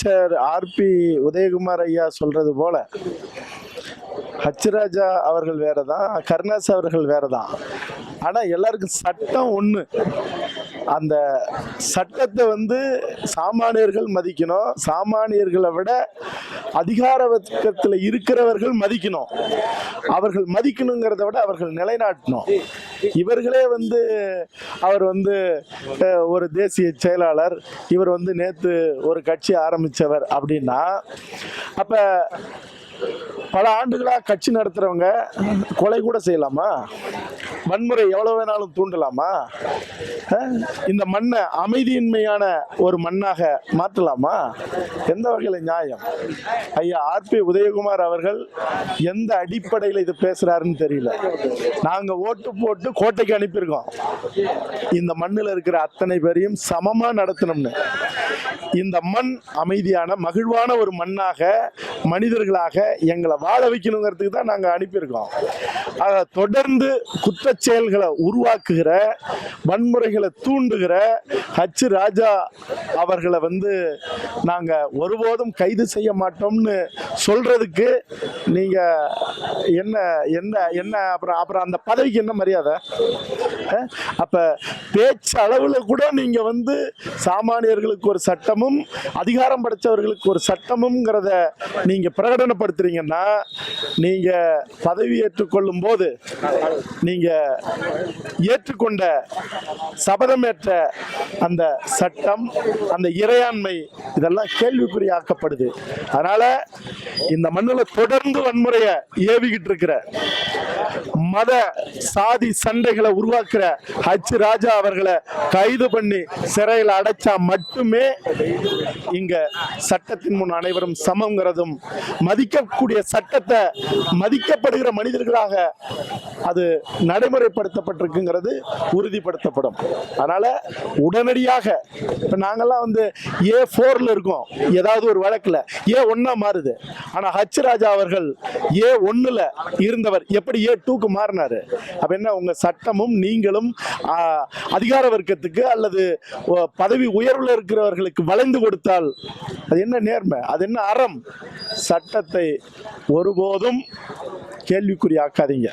அமைச்சர் ஆர்பி உதயகுமார் ஐயா சொல்றது போல ஹச்ராஜா அவர்கள் வேற தான் கருணாஸ் அவர்கள் வேற தான் ஆனா எல்லாருக்கும் சட்டம் ஒண்ணு. அந்த சட்டத்தை வந்து சாமானியர்கள் மதிக்கணும். சாமானியர்களை விட அதிகார வர்க்கத்தில் இருக்கிறவர்கள் மதிக்கணும். அவர்கள் மதிக்கணுங்கிறத விட அவர்கள் நிலைநாட்டணும். இவர்களே வந்து அவர் வந்து ஒரு தேசிய செயலாளர். இவர் வந்து நேற்று ஒரு கட்சி ஆரம்பித்தவர் அப்படின்னா அப்போ பல ஆண்டுகளாக கட்சி நடத்துகிறவங்க கொலை கூட செய்யலாமா? வன்முறை எவ்வளோ வேணாலும் தூண்டலாமா? இந்த மண்ணை அமைதியின்மையான ஒரு மண்ணாக மாற்றலாமா? எந்த வகையில் நியாயம்? ஐயா ஆர்பி உதயகுமார் அவர்கள் எந்த அடிப்படையில் இது பேசுகிறாருன்னு தெரியல. நாங்கள் ஓட்டு போட்டு கோட்டைக்கு அனுப்பியிருக்கோம். இந்த மண்ணில் இருக்கிற அத்தனை பேரையும் சமமாக நடத்தணும்னு. இந்த மண் அமைதியான மகிழ்வான ஒரு மண்ணாக மனிதர்களாக எங்களை வாழ வைக்கணுங்கிறதுக்கு தான் நாங்கள் அனுப்பியிருக்கோம். தொடர்ந்து குற்ற செயல்களை உருவாக்குகிற வன்முறைகளை தூண்டுகிற ஹச் ராஜா அவர்களை வந்து நாங்கள் ஒருபோதும் கைது செய்ய மாட்டோம்னு சொல்றதுக்கு நீங்கள் என்ன என்ன என்ன அப்புறம் அப்புறம் அந்த பதவிக்கு என்ன மரியாதை? அப்போ அப்ப பேச்சு அளவுல கூட நீங்க வந்து சாமானியர்களுக்கு ஒரு சட்டமும் அதிகாரம் படைச்சவர்களுக்கு ஒரு சட்டமும்ங்கிறத நீங்க பிரகடனப்படுத்துறீங்கன்னா நீங்க பதவி ஏற்றுக்கொள்ளும் போது நீங்க ஏற்றுக்கொண்ட சபதமேற்ற அந்த சட்டம் அந்த இறையாண்மை இதெல்லாம் கேள்விக்குறியாக்கப்படுது. அதனால இந்த மண்ணில் தொடர்ந்து வன்முறையை ஏவிக்கிட்டு இருக்கிற மத சாதி சண்டைகளை உருவாக்குற ஹச் ராஜா அவர்களை கைது பண்ணி சிறையில் அடைச்சா மட்டுமே இங்க சட்டத்தின் முன் அனைவரும் சமங்கிறதும் மதிக்கக்கூடிய சட்டத்தை மதிக்கப்படுகிற மனிதர்களாக அது நடைமுறைப்படுத்தப்பட்டிருக்குங்கிறது உறுதிப்படுத்தப்படும். அதனால உடனடியாக இப்போ நாங்கள்லாம் வந்து ஏ ஃபோரில் இருக்கோம். ஏதாவது ஒரு வழக்கில் ஏ ஒன்றா மாறுது. ஆனால் ஹச் ராஜா அவர்கள் ஏ ஒன்றில் இருந்தவர் எப்படி ஏ டூக்கு மாறினாரு. அப்ப என்ன உங்க சட்டமும் நீங்களும் அதிகார வர்க்கத்துக்கு அல்லது பதவி உயர்வுல இருக்கிறவர்களுக்கு வளைந்து கொடுத்தால் அது என்ன நேர்மை? அது என்ன அறம்? சட்டத்தை ஒருபோதும் கேள்விக்குறியாக்காதீங்க.